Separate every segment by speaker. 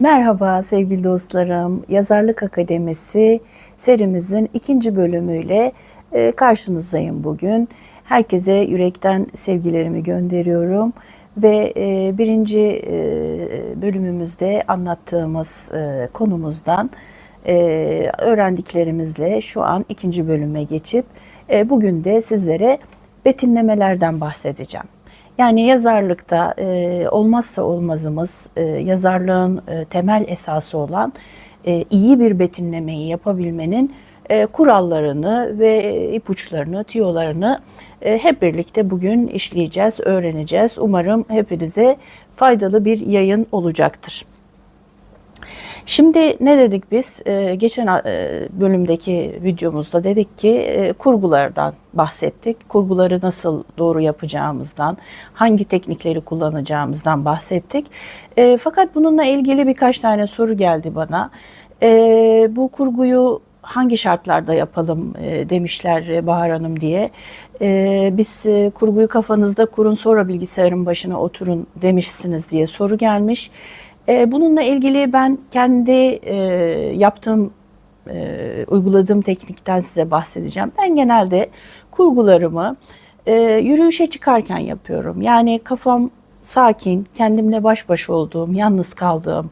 Speaker 1: Merhaba sevgili dostlarım. Yazarlık Akademisi serimizin ikinci bölümüyle e, karşınızdayım bugün. Herkese yürekten sevgilerimi gönderiyorum ve e, birinci e, bölümümüzde anlattığımız konumuzdan öğrendiklerimizle şu an ikinci bölüme geçip bugün de sizlere betimlemelerden bahsedeceğim. Yani yazarlıkta e, olmazsa olmazımız e, yazarlığın e, temel esası olan e, iyi bir betimlemeyi yapabilmenin e, kurallarını ve e, ipuçlarını, tiyolarını e, hep birlikte bugün işleyeceğiz, öğreneceğiz. Umarım hepinize faydalı bir yayın olacaktır. Şimdi ne dedik biz? Ee, geçen e, bölümdeki videomuzda dedik ki e, kurgulardan bahsettik. Kurguları nasıl doğru yapacağımızdan, hangi teknikleri kullanacağımızdan bahsettik. E, fakat bununla ilgili birkaç tane soru geldi bana. E, bu kurguyu hangi şartlarda yapalım e, demişler e, Bahar Hanım diye. E, biz e, kurguyu kafanızda kurun sonra bilgisayarın başına oturun demişsiniz diye soru gelmiş. E, bununla ilgili ben kendi e, yaptığım, e, uyguladığım teknikten size bahsedeceğim. Ben genelde kurgularımı e, yürüyüşe çıkarken yapıyorum. Yani kafam sakin, kendimle baş başa olduğum, yalnız kaldığım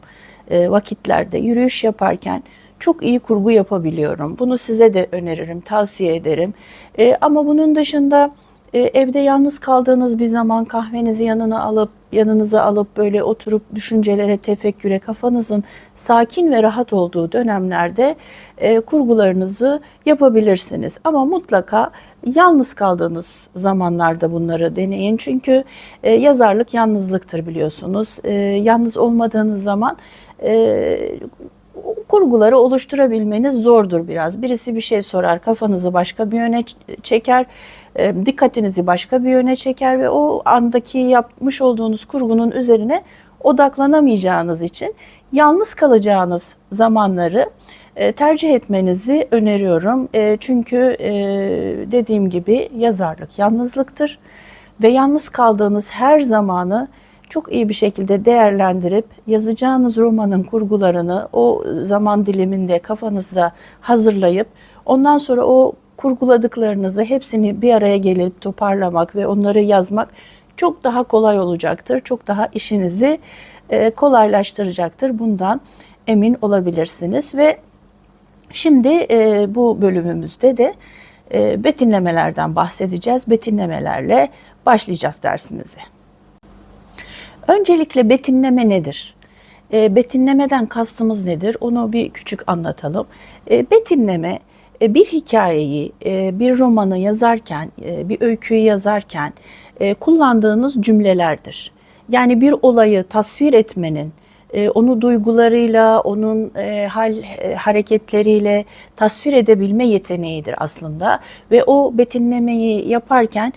Speaker 1: e, vakitlerde yürüyüş yaparken çok iyi kurgu yapabiliyorum. Bunu size de öneririm, tavsiye ederim. E, ama bunun dışında e, evde yalnız kaldığınız bir zaman kahvenizi yanına alıp yanınıza alıp böyle oturup düşüncelere, tefekküre, kafanızın sakin ve rahat olduğu dönemlerde e, kurgularınızı yapabilirsiniz. Ama mutlaka yalnız kaldığınız zamanlarda bunları deneyin. Çünkü e, yazarlık yalnızlıktır biliyorsunuz. E, yalnız olmadığınız zaman e, kurguları oluşturabilmeniz zordur biraz. Birisi bir şey sorar, kafanızı başka bir yöne çeker, dikkatinizi başka bir yöne çeker ve o andaki yapmış olduğunuz kurgunun üzerine odaklanamayacağınız için yalnız kalacağınız zamanları e, tercih etmenizi öneriyorum. E, çünkü dediğim gibi yazarlık yalnızlıktır ve yalnız kaldığınız her zamanı çok iyi bir şekilde değerlendirip yazacağınız romanın kurgularını o zaman diliminde kafanızda hazırlayıp ondan sonra o kurguladıklarınızı hepsini bir araya gelip toparlamak ve onları yazmak çok daha kolay olacaktır. Çok daha işinizi e, kolaylaştıracaktır. Bundan emin olabilirsiniz ve şimdi e, bu bölümümüzde de e, betimlemelerden bahsedeceğiz. Betimlemelerle başlayacağız dersimize. Öncelikle betimleme nedir? Betimlemeden kastımız nedir? Onu bir küçük anlatalım. E, betimleme e, bir hikayeyi, e, bir romanı yazarken, e, bir öyküyü yazarken kullandığınız cümlelerdir. Yani bir olayı tasvir etmenin, onu duygularıyla, onun hal hareketleriyle tasvir edebilme yeteneğidir aslında. Ve o betimlemeyi yaparken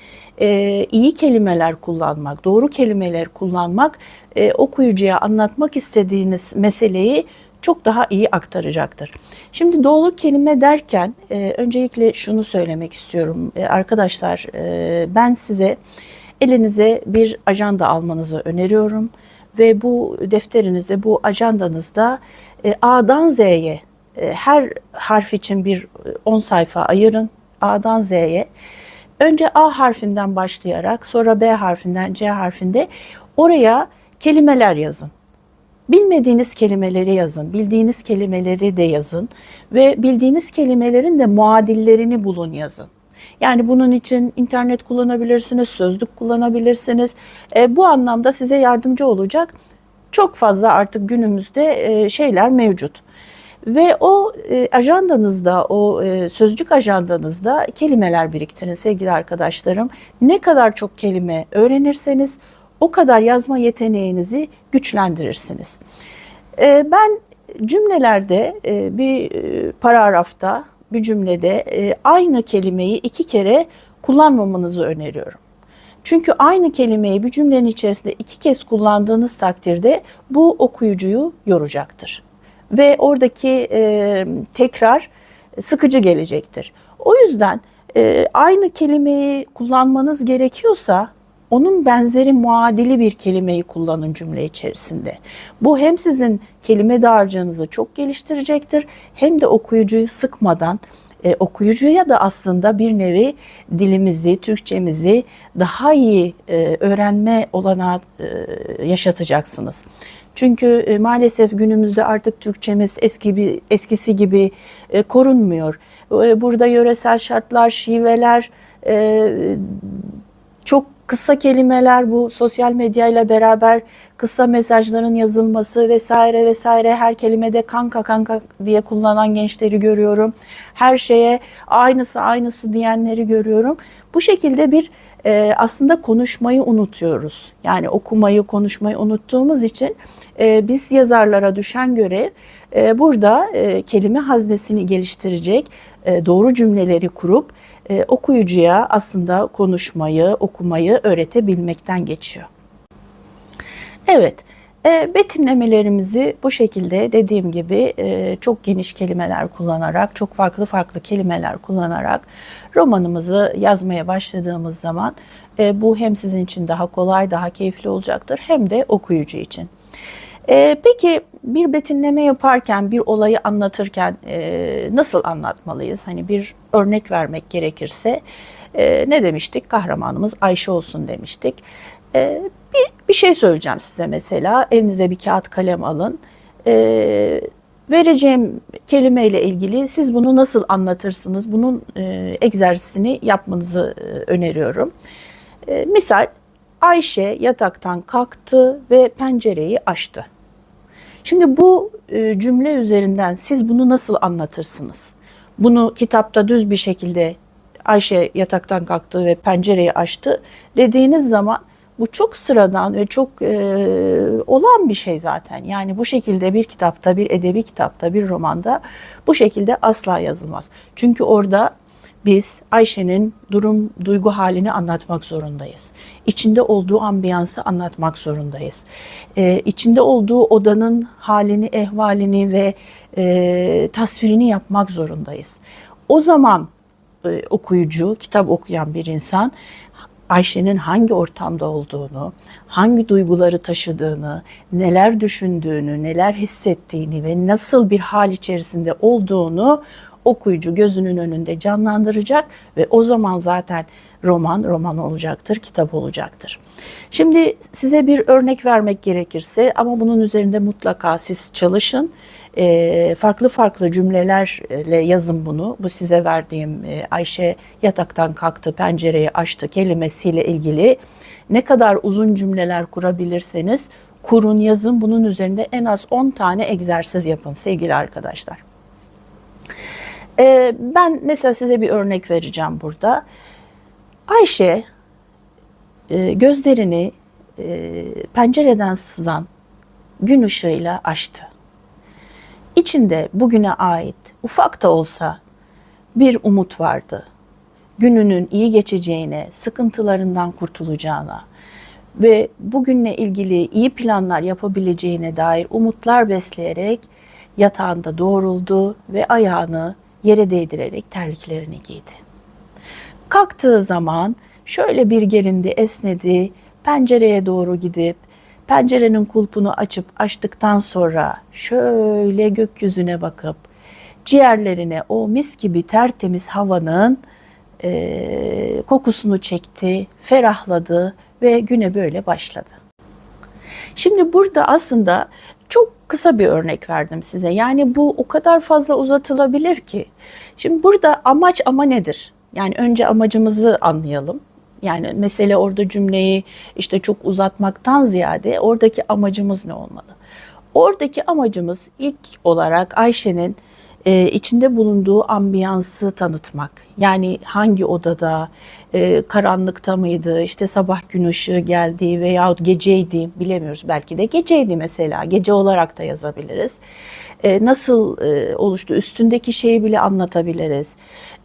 Speaker 1: iyi kelimeler kullanmak, doğru kelimeler kullanmak okuyucuya anlatmak istediğiniz meseleyi çok daha iyi aktaracaktır. Şimdi doğru kelime derken e, öncelikle şunu söylemek istiyorum. E, arkadaşlar e, ben size elinize bir ajanda almanızı öneriyorum. Ve bu defterinizde, bu ajandanızda e, A'dan Z'ye e, her harf için bir 10 sayfa ayırın. A'dan Z'ye. Önce A harfinden başlayarak sonra B harfinden C harfinde oraya kelimeler yazın. Bilmediğiniz kelimeleri yazın, bildiğiniz kelimeleri de yazın ve bildiğiniz kelimelerin de muadillerini bulun yazın. Yani bunun için internet kullanabilirsiniz, sözlük kullanabilirsiniz. E, bu anlamda size yardımcı olacak çok fazla artık günümüzde e, şeyler mevcut. Ve o e, ajandanızda, o e, sözcük ajandanızda kelimeler biriktirin sevgili arkadaşlarım. Ne kadar çok kelime öğrenirseniz o kadar yazma yeteneğinizi güçlendirirsiniz. Ee, ben cümlelerde e, bir e, paragrafta bir cümlede e, aynı kelimeyi iki kere kullanmamanızı öneriyorum. Çünkü aynı kelimeyi bir cümlenin içerisinde iki kez kullandığınız takdirde bu okuyucuyu yoracaktır. Ve oradaki tekrar sıkıcı gelecektir. O yüzden aynı kelimeyi kullanmanız gerekiyorsa onun benzeri muadili bir kelimeyi kullanın cümle içerisinde. Bu hem sizin kelime dağarcığınızı çok geliştirecektir hem de okuyucuyu sıkmadan e, okuyucuya da aslında bir nevi dilimizi, Türkçemizi daha iyi e, öğrenme olanağı e, yaşatacaksınız. Çünkü e, maalesef günümüzde artık Türkçemiz eski bir eskisi gibi e, korunmuyor. E, burada yöresel şartlar, şiveler, e, çok kısa kelimeler bu sosyal medya ile beraber kısa mesajların yazılması vesaire vesaire her kelimede kanka kanka diye kullanan gençleri görüyorum. Her şeye aynısı aynısı diyenleri görüyorum. Bu şekilde bir e, aslında konuşmayı unutuyoruz. Yani okumayı, konuşmayı unuttuğumuz için e, biz yazarlara düşen görev e, burada e, kelime haznesini geliştirecek, e, doğru cümleleri kurup e, okuyucuya aslında konuşmayı, okumayı öğretebilmekten geçiyor. Evet, e, betimlemelerimizi bu şekilde dediğim gibi e, çok geniş kelimeler kullanarak, çok farklı farklı kelimeler kullanarak romanımızı yazmaya başladığımız zaman e, bu hem sizin için daha kolay, daha keyifli olacaktır hem de okuyucu için. E, peki bir betimleme yaparken, bir olayı anlatırken e, nasıl anlatmalıyız? Hani bir örnek vermek gerekirse e, ne demiştik? Kahramanımız Ayşe olsun demiştik. E, bir, bir şey söyleyeceğim size mesela. Elinize bir kağıt kalem alın. E, vereceğim kelimeyle ilgili siz bunu nasıl anlatırsınız? Bunun e, egzersizini yapmanızı e, öneriyorum. E, misal Ayşe yataktan kalktı ve pencereyi açtı. Şimdi bu e, cümle üzerinden siz bunu nasıl anlatırsınız? Bunu kitapta düz bir şekilde Ayşe yataktan kalktı ve pencereyi açtı dediğiniz zaman bu çok sıradan ve çok e, olan bir şey zaten. Yani bu şekilde bir kitapta, bir edebi kitapta, bir romanda bu şekilde asla yazılmaz. Çünkü orada biz Ayşe'nin durum, duygu halini anlatmak zorundayız. İçinde olduğu ambiyansı anlatmak zorundayız. Ee, içinde olduğu odanın halini, ehvalini ve e, tasvirini yapmak zorundayız. O zaman e, okuyucu, kitap okuyan bir insan Ayşe'nin hangi ortamda olduğunu, hangi duyguları taşıdığını, neler düşündüğünü, neler hissettiğini ve nasıl bir hal içerisinde olduğunu okuyucu gözünün önünde canlandıracak ve o zaman zaten roman roman olacaktır, kitap olacaktır. Şimdi size bir örnek vermek gerekirse ama bunun üzerinde mutlaka siz çalışın. E, farklı farklı cümlelerle yazın bunu. Bu size verdiğim e, Ayşe yataktan kalktı, pencereyi açtı kelimesiyle ilgili ne kadar uzun cümleler kurabilirseniz kurun yazın. Bunun üzerinde en az 10 tane egzersiz yapın sevgili arkadaşlar. Ee, ben mesela size bir örnek vereceğim burada. Ayşe e, gözlerini e, pencereden sızan gün ışığıyla açtı. İçinde bugüne ait ufak da olsa bir umut vardı. Gününün iyi geçeceğine, sıkıntılarından kurtulacağına ve bugünle ilgili iyi planlar yapabileceğine dair umutlar besleyerek yatağında doğruldu ve ayağını yere değdirerek terliklerini giydi. Kalktığı zaman şöyle bir gerindi, esnedi, pencereye doğru gidip pencerenin kulpunu açıp açtıktan sonra şöyle gökyüzüne bakıp ciğerlerine o mis gibi tertemiz havanın e, kokusunu çekti, ferahladı ve güne böyle başladı. Şimdi burada aslında çok kısa bir örnek verdim size. Yani bu o kadar fazla uzatılabilir ki. Şimdi burada amaç ama nedir? Yani önce amacımızı anlayalım. Yani mesele orada cümleyi işte çok uzatmaktan ziyade oradaki amacımız ne olmalı? Oradaki amacımız ilk olarak Ayşe'nin e, içinde bulunduğu ambiyansı tanıtmak. Yani hangi odada, e, karanlıkta mıydı, işte sabah gün ışığı geldi veyahut geceydi bilemiyoruz. Belki de geceydi mesela, gece olarak da yazabiliriz. E, nasıl e, oluştu, üstündeki şeyi bile anlatabiliriz.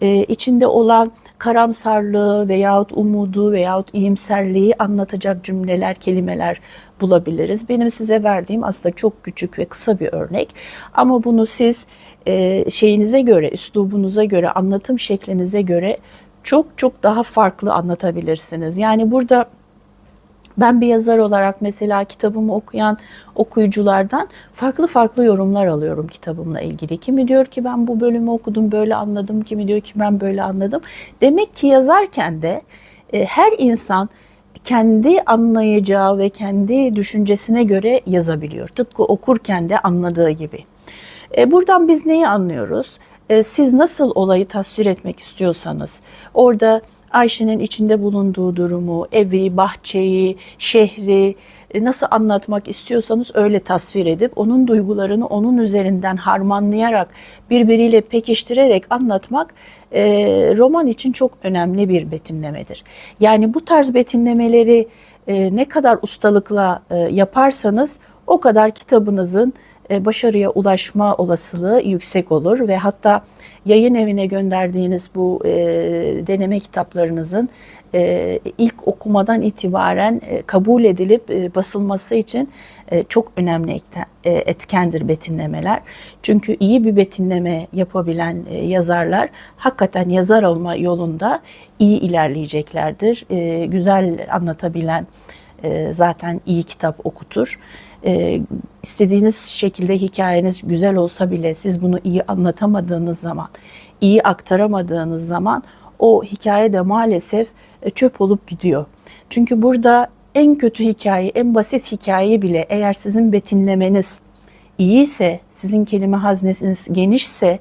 Speaker 1: E, içinde olan karamsarlığı veyahut umudu veyahut iyimserliği anlatacak cümleler, kelimeler bulabiliriz. Benim size verdiğim aslında çok küçük ve kısa bir örnek. Ama bunu siz e, şeyinize göre, üslubunuza göre, anlatım şeklinize göre çok çok daha farklı anlatabilirsiniz. Yani burada Ben bir yazar olarak mesela kitabımı okuyan okuyuculardan farklı farklı yorumlar alıyorum kitabımla ilgili. Kimi diyor ki ben bu bölümü okudum böyle anladım, kimi diyor ki ben böyle anladım. Demek ki yazarken de e, her insan kendi anlayacağı ve kendi düşüncesine göre yazabiliyor. Tıpkı okurken de anladığı gibi. E, buradan biz neyi anlıyoruz? E, siz nasıl olayı tasvir etmek istiyorsanız, orada Ayşe'nin içinde bulunduğu durumu, evi, bahçeyi, şehri e, nasıl anlatmak istiyorsanız öyle tasvir edip onun duygularını onun üzerinden harmanlayarak birbiriyle pekiştirerek anlatmak e, roman için çok önemli bir betinlemedir. Yani bu tarz betinlemeleri e, ne kadar ustalıkla e, yaparsanız o kadar kitabınızın başarıya ulaşma olasılığı yüksek olur ve hatta yayın evine gönderdiğiniz bu e, deneme kitaplarınızın e, ilk okumadan itibaren e, kabul edilip e, basılması için e, çok önemli e, etkendir betinlemeler. Çünkü iyi bir betinleme yapabilen e, yazarlar hakikaten yazar olma yolunda iyi ilerleyeceklerdir. E, güzel anlatabilen e, zaten iyi kitap okutur. E, istediğiniz şekilde hikayeniz güzel olsa bile siz bunu iyi anlatamadığınız zaman, iyi aktaramadığınız zaman o hikaye de maalesef e, çöp olup gidiyor. Çünkü burada en kötü hikaye, en basit hikayeyi bile eğer sizin betinlemeniz iyiyse, sizin kelime hazneniz genişse,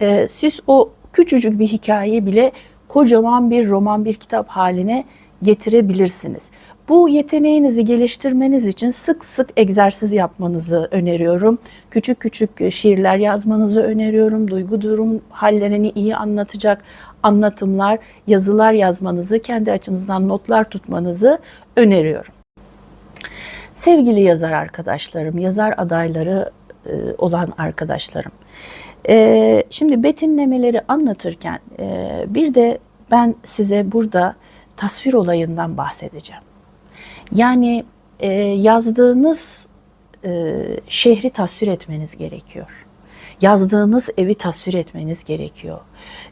Speaker 1: e, siz o küçücük bir hikayeyi bile kocaman bir roman, bir kitap haline getirebilirsiniz. Bu yeteneğinizi geliştirmeniz için sık sık egzersiz yapmanızı öneriyorum. Küçük küçük şiirler yazmanızı öneriyorum. Duygu durum hallerini iyi anlatacak anlatımlar, yazılar yazmanızı, kendi açınızdan notlar tutmanızı öneriyorum. Sevgili yazar arkadaşlarım, yazar adayları e, olan arkadaşlarım. E, şimdi betinlemeleri anlatırken e, bir de ben size burada tasvir olayından bahsedeceğim. Yani e, yazdığınız e, şehri tasvir etmeniz gerekiyor. Yazdığınız evi tasvir etmeniz gerekiyor.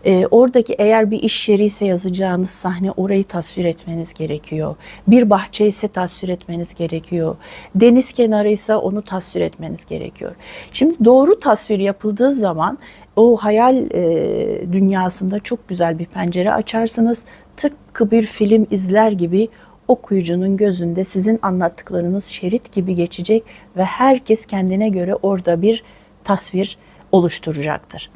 Speaker 1: E, oradaki eğer bir iş yeri ise yazacağınız sahne orayı tasvir etmeniz gerekiyor. Bir bahçe ise tasvir etmeniz gerekiyor. Deniz kenarı ise onu tasvir etmeniz gerekiyor. Şimdi doğru tasvir yapıldığı zaman o hayal e, dünyasında çok güzel bir pencere açarsınız. Tıpkı bir film izler gibi okuyucunun gözünde sizin anlattıklarınız şerit gibi geçecek ve herkes kendine göre orada bir tasvir oluşturacaktır.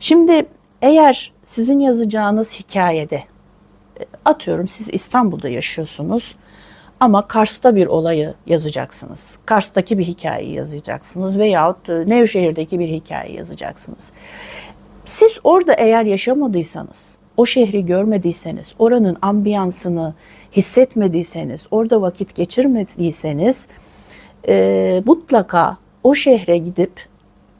Speaker 1: Şimdi eğer sizin yazacağınız hikayede atıyorum siz İstanbul'da yaşıyorsunuz ama Kars'ta bir olayı yazacaksınız. Kars'taki bir hikayeyi yazacaksınız veyahut Nevşehir'deki bir hikaye yazacaksınız. Siz orada eğer yaşamadıysanız, o şehri görmediyseniz, oranın ambiyansını hissetmediyseniz, orada vakit geçirmediyseniz e, mutlaka o şehre gidip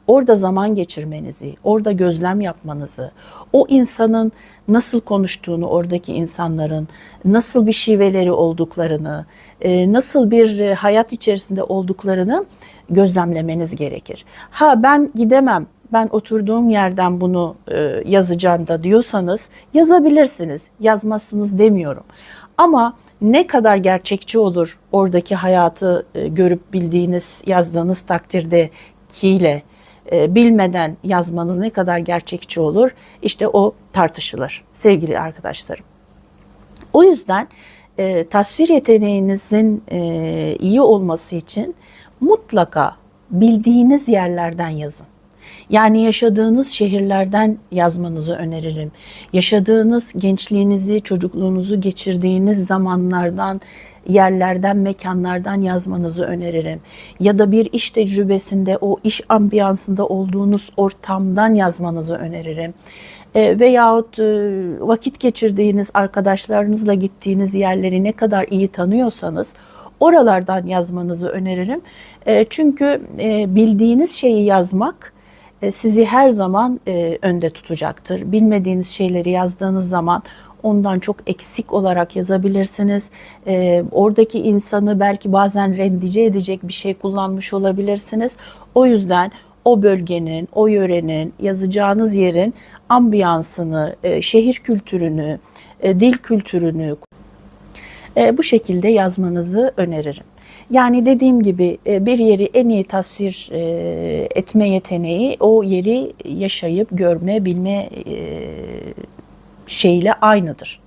Speaker 1: orada zaman geçirmenizi, orada gözlem yapmanızı, o insanın nasıl konuştuğunu, oradaki insanların nasıl bir şiveleri olduklarını, e, nasıl bir e, hayat içerisinde olduklarını gözlemlemeniz gerekir. Ha ben gidemem, ben oturduğum yerden bunu e, yazacağım da diyorsanız yazabilirsiniz. Yazmazsınız demiyorum. Ama ne kadar gerçekçi olur oradaki hayatı e, görüp bildiğiniz, yazdığınız takdirde kiyle e, bilmeden yazmanız ne kadar gerçekçi olur? İşte o tartışılır sevgili arkadaşlarım. O yüzden e, tasvir yeteneğinizin e, iyi olması için mutlaka bildiğiniz yerlerden yazın. Yani yaşadığınız şehirlerden yazmanızı öneririm. Yaşadığınız gençliğinizi, çocukluğunuzu geçirdiğiniz zamanlardan, yerlerden, mekanlardan yazmanızı öneririm. Ya da bir iş tecrübesinde o iş ambiyansında olduğunuz ortamdan yazmanızı öneririm. E, veyahut e, vakit geçirdiğiniz arkadaşlarınızla gittiğiniz yerleri ne kadar iyi tanıyorsanız oralardan yazmanızı öneririm. E, çünkü e, bildiğiniz şeyi yazmak sizi her zaman e, önde tutacaktır. Bilmediğiniz şeyleri yazdığınız zaman ondan çok eksik olarak yazabilirsiniz. E, oradaki insanı belki bazen rendice edecek bir şey kullanmış olabilirsiniz. O yüzden o bölgenin, o yörenin, yazacağınız yerin ambiyansını, şehir kültürünü, dil kültürünü E, bu şekilde yazmanızı öneririm. Yani dediğim gibi e, bir yeri en iyi tasvir e, etme yeteneği o yeri yaşayıp görme, bilme e, şeyle aynıdır.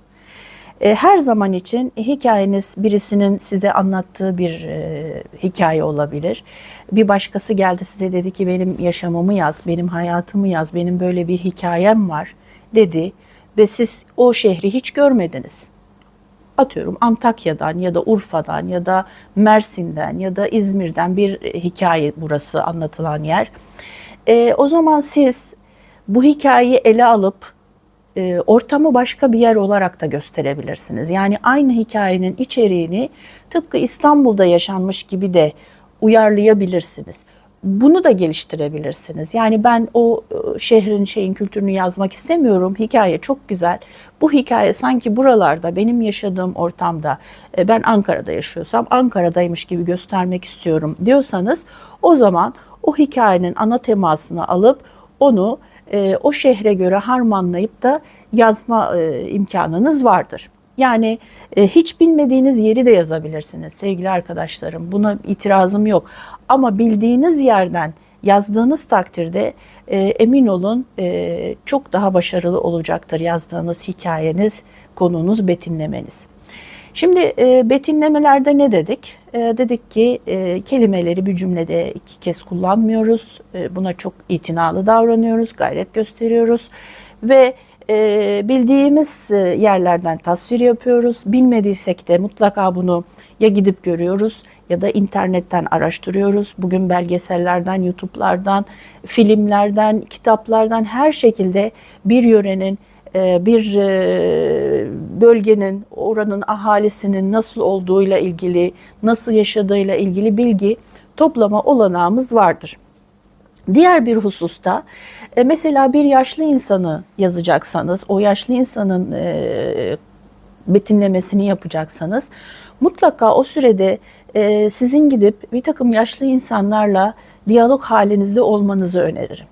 Speaker 1: Her zaman için hikayeniz birisinin size anlattığı bir hikaye olabilir. Bir başkası geldi size dedi ki benim yaşamımı yaz, benim hayatımı yaz, benim böyle bir hikayem var dedi ve siz o şehri hiç görmediniz. Atıyorum Antakya'dan ya da Urfa'dan ya da Mersin'den ya da İzmir'den bir e, hikaye burası anlatılan yer. E, o zaman siz bu hikayeyi ele alıp e, ortamı başka bir yer olarak da gösterebilirsiniz. Yani aynı hikayenin içeriğini tıpkı İstanbul'da yaşanmış gibi de uyarlayabilirsiniz. Bunu da geliştirebilirsiniz. Yani ben o e, şehrin şeyin kültürünü yazmak istemiyorum. Hikaye çok güzel. Bu hikaye sanki buralarda benim yaşadığım ortamda e, ben Ankara'da yaşıyorsam Ankara'daymış gibi göstermek istiyorum diyorsanız o zaman o hikayenin ana temasını alıp onu e, o şehre göre harmanlayıp da yazma imkanınız vardır. Yani hiç bilmediğiniz yeri de yazabilirsiniz sevgili arkadaşlarım. Buna itirazım yok. Ama bildiğiniz yerden yazdığınız takdirde e, emin olun e, çok daha başarılı olacaktır yazdığınız hikayeniz, konunuz, betimlemeniz. Şimdi e, betimlemelerde ne dedik? E, dedik ki e, kelimeleri bir cümlede iki kez kullanmıyoruz. E, buna çok itinalı davranıyoruz, gayret gösteriyoruz ve e, bildiğimiz e, yerlerden tasvir yapıyoruz. Bilmediysek de mutlaka bunu ya gidip görüyoruz ya da internetten araştırıyoruz. Bugün belgesellerden, YouTube'lardan, filmlerden, kitaplardan her şekilde bir yörenin e, bir e, bölgenin, oranın ahalisinin nasıl olduğuyla ilgili, nasıl yaşadığıyla ilgili bilgi toplama olanağımız vardır. Diğer bir hususta e, mesela bir yaşlı insanı yazacaksanız, o yaşlı insanın betimlemesini yapacaksanız mutlaka o sürede sizin gidip bir takım yaşlı insanlarla diyalog halinizde olmanızı öneririm.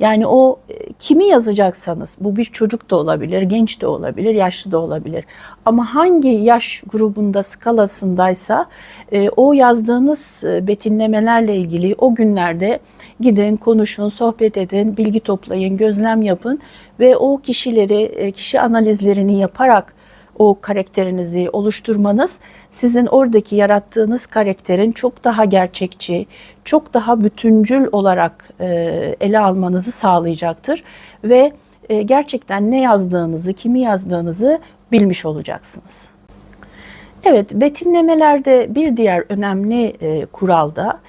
Speaker 1: Yani o e, kimi yazacaksanız bu bir çocuk da olabilir, genç de olabilir, yaşlı da olabilir. Ama hangi yaş grubunda skalasındaysa e, o yazdığınız e, betimlemelerle ilgili o günlerde gidin, konuşun, sohbet edin, bilgi toplayın, gözlem yapın ve o kişileri, kişi analizlerini yaparak o karakterinizi oluşturmanız sizin oradaki yarattığınız karakterin çok daha gerçekçi, çok daha bütüncül olarak e, ele almanızı sağlayacaktır ve e, gerçekten ne yazdığınızı, kimi yazdığınızı bilmiş olacaksınız. Evet, betimlemelerde bir diğer önemli e, kural da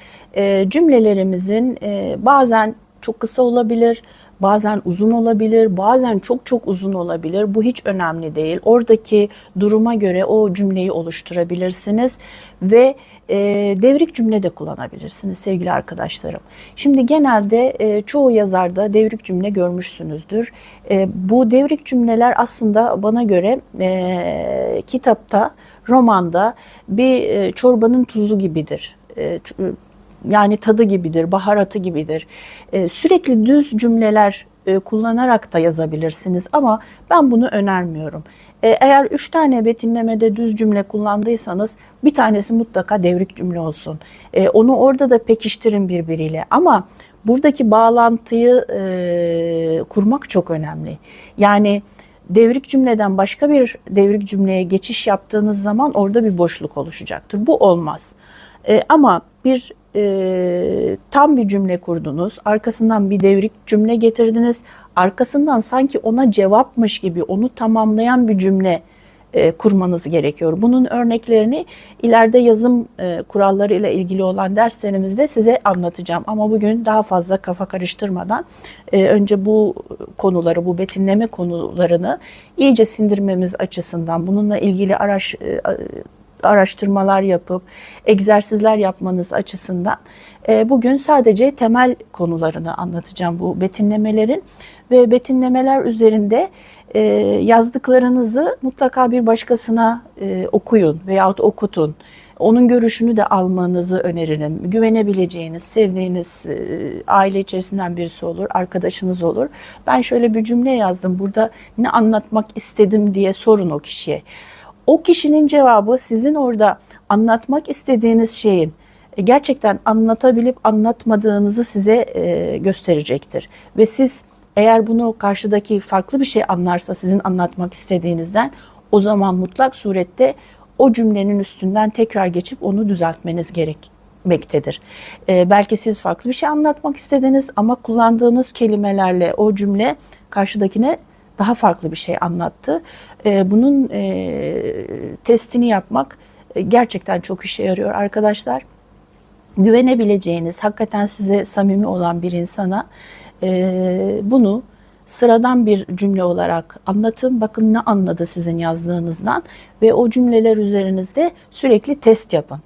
Speaker 1: cümlelerimizin bazen çok kısa olabilir, Bazen uzun olabilir, bazen çok çok uzun olabilir. Bu hiç önemli değil. Oradaki duruma göre o cümleyi oluşturabilirsiniz ve e, devrik cümle de kullanabilirsiniz sevgili arkadaşlarım. Şimdi genelde e, çoğu yazarda devrik cümle görmüşsünüzdür. E, bu devrik cümleler aslında bana göre e, kitapta, romanda bir e, çorbanın tuzu gibidir. E, yani tadı gibidir, baharatı gibidir. E, sürekli düz cümleler e, kullanarak da yazabilirsiniz ama ben bunu önermiyorum. E, eğer üç tane betimlemede düz cümle kullandıysanız bir tanesi mutlaka devrik cümle olsun. E, onu orada da pekiştirin birbiriyle ama buradaki bağlantıyı kurmak çok önemli. Yani devrik cümleden başka bir devrik cümleye geçiş yaptığınız zaman orada bir boşluk oluşacaktır. Bu olmaz. Ama bir e, tam bir cümle kurdunuz, arkasından bir devrik cümle getirdiniz, arkasından sanki ona cevapmış gibi onu tamamlayan bir cümle e, kurmanız gerekiyor. Bunun örneklerini ileride yazım e, kuralları ile ilgili olan derslerimizde size anlatacağım. Ama bugün daha fazla kafa karıştırmadan e, önce bu konuları, bu betimleme konularını iyice sindirmemiz açısından bununla ilgili araş e, araştırmalar yapıp egzersizler yapmanız açısından e, bugün sadece temel konularını anlatacağım bu betimlemelerin ve betimlemeler üzerinde e, yazdıklarınızı mutlaka bir başkasına e, okuyun veyahut okutun. Onun görüşünü de almanızı öneririm. Güvenebileceğiniz, sevdiğiniz aile içerisinden birisi olur, arkadaşınız olur. Ben şöyle bir cümle yazdım. Burada ne anlatmak istedim diye sorun o kişiye O kişinin cevabı sizin orada anlatmak istediğiniz şeyin e, gerçekten anlatabilip anlatmadığınızı size e, gösterecektir. Ve siz eğer bunu karşıdaki farklı bir şey anlarsa sizin anlatmak istediğinizden o zaman mutlak surette o cümlenin üstünden tekrar geçip onu düzeltmeniz gerekmektedir. Ee, belki siz farklı bir şey anlatmak istediniz ama kullandığınız kelimelerle o cümle karşıdakine daha farklı bir şey anlattı. Ee, bunun e, testini yapmak e, gerçekten çok işe yarıyor arkadaşlar. Güvenebileceğiniz, hakikaten size samimi olan bir insana e, bunu sıradan bir cümle olarak anlatın. Bakın ne anladı sizin yazdığınızdan ve o cümleler üzerinizde sürekli test yapın.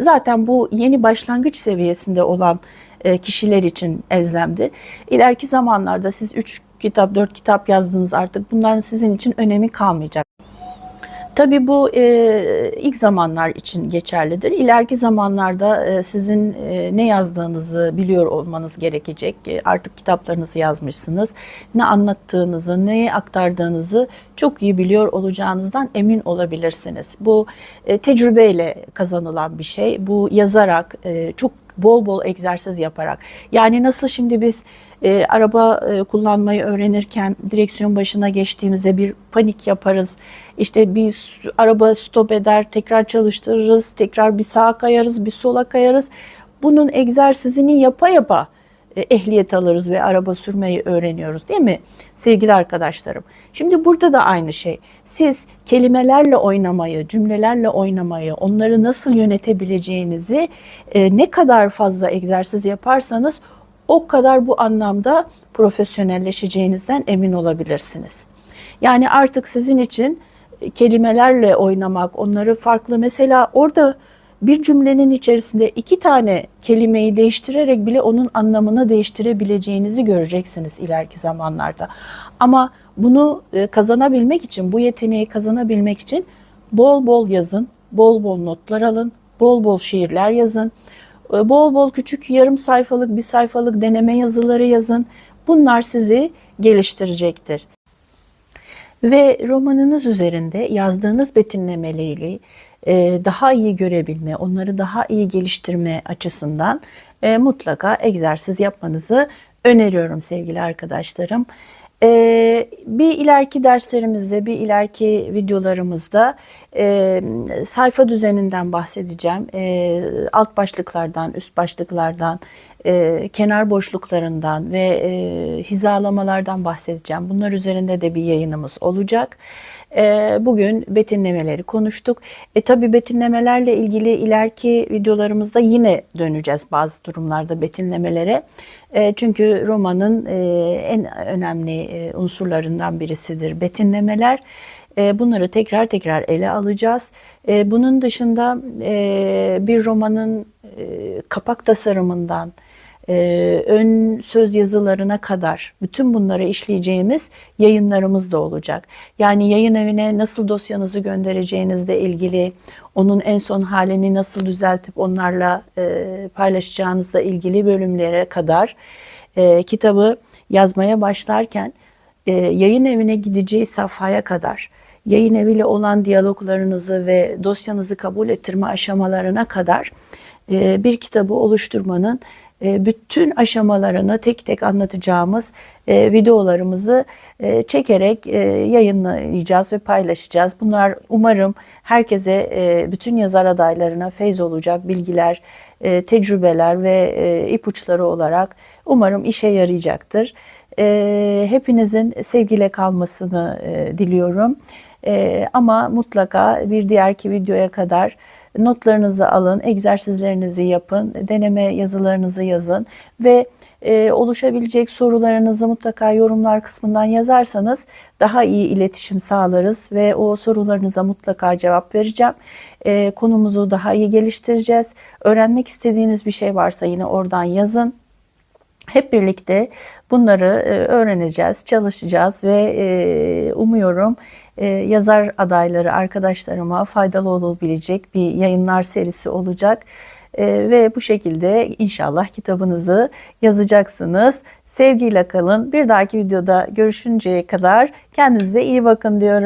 Speaker 1: Zaten bu yeni başlangıç seviyesinde olan e, kişiler için elzemdir. İleriki zamanlarda siz 3 kitap, 4 kitap yazdınız artık bunların sizin için önemi kalmayacak. Tabii bu e, ilk zamanlar için geçerlidir. İleriki zamanlarda e, sizin e, ne yazdığınızı biliyor olmanız gerekecek. E, artık kitaplarınızı yazmışsınız. Ne anlattığınızı, neyi aktardığınızı çok iyi biliyor olacağınızdan emin olabilirsiniz. Bu e, tecrübeyle kazanılan bir şey. Bu yazarak, e, çok bol bol egzersiz yaparak. Yani nasıl şimdi biz e, araba e, kullanmayı öğrenirken direksiyon başına geçtiğimizde bir panik yaparız. İşte bir araba stop eder, tekrar çalıştırırız, tekrar bir sağa kayarız, bir sola kayarız. Bunun egzersizini yapa yapa e, ehliyet alırız ve araba sürmeyi öğreniyoruz değil mi sevgili arkadaşlarım? Şimdi burada da aynı şey. Siz kelimelerle oynamayı, cümlelerle oynamayı, onları nasıl yönetebileceğinizi e, ne kadar fazla egzersiz yaparsanız o kadar bu anlamda profesyonelleşeceğinizden emin olabilirsiniz. Yani artık sizin için kelimelerle oynamak, onları farklı mesela orada bir cümlenin içerisinde iki tane kelimeyi değiştirerek bile onun anlamını değiştirebileceğinizi göreceksiniz ileriki zamanlarda. Ama bunu e, kazanabilmek için, bu yeteneği kazanabilmek için bol bol yazın, bol bol notlar alın, bol bol şiirler yazın, bol bol küçük yarım sayfalık, bir sayfalık deneme yazıları yazın. Bunlar sizi geliştirecektir. Ve romanınız üzerinde yazdığınız betimlemeleri e, daha iyi görebilme, onları daha iyi geliştirme açısından e, mutlaka egzersiz yapmanızı öneriyorum sevgili arkadaşlarım. Ee, bir ileriki derslerimizde, bir ileriki videolarımızda e, sayfa düzeninden bahsedeceğim. E, alt başlıklardan, üst başlıklardan, e, kenar boşluklarından ve e, hizalamalardan bahsedeceğim. Bunlar üzerinde de bir yayınımız olacak. E, bugün betimlemeleri konuştuk. E tabi betimlemelerle ilgili ileriki videolarımızda yine döneceğiz bazı durumlarda betimlemelere. E, çünkü romanın e, en önemli e, unsurlarından birisidir betimlemeler. E, bunları tekrar tekrar ele alacağız. Bunun dışında bir romanın kapak tasarımından, e, ön söz yazılarına kadar bütün bunları işleyeceğimiz yayınlarımız da olacak. Yani yayın evine nasıl dosyanızı göndereceğinizle ilgili, onun en son halini nasıl düzeltip onlarla e, paylaşacağınızla ilgili bölümlere kadar e, kitabı yazmaya başlarken e, yayın evine gideceği safhaya kadar yayın eviyle olan diyaloglarınızı ve dosyanızı kabul ettirme aşamalarına kadar e, bir kitabı oluşturmanın bütün aşamalarını tek tek anlatacağımız e, videolarımızı e, çekerek yayınlayacağız ve paylaşacağız. Bunlar umarım herkese, bütün yazar adaylarına feyz olacak bilgiler, tecrübeler ve ipuçları olarak umarım işe yarayacaktır. Hepinizin sevgiyle kalmasını diliyorum. Ama mutlaka bir diğerki videoya kadar Notlarınızı alın, egzersizlerinizi yapın, deneme yazılarınızı yazın ve e, oluşabilecek sorularınızı mutlaka yorumlar kısmından yazarsanız daha iyi iletişim sağlarız ve o sorularınıza mutlaka cevap vereceğim. E, konumuzu daha iyi geliştireceğiz. Öğrenmek istediğiniz bir şey varsa yine oradan yazın. Hep birlikte bunları e, öğreneceğiz, çalışacağız ve e, umuyorum e, yazar adayları arkadaşlarıma faydalı olabilecek bir yayınlar serisi olacak. Ve bu şekilde inşallah kitabınızı yazacaksınız. Sevgiyle kalın. Bir dahaki videoda görüşünceye kadar kendinize iyi bakın diyorum.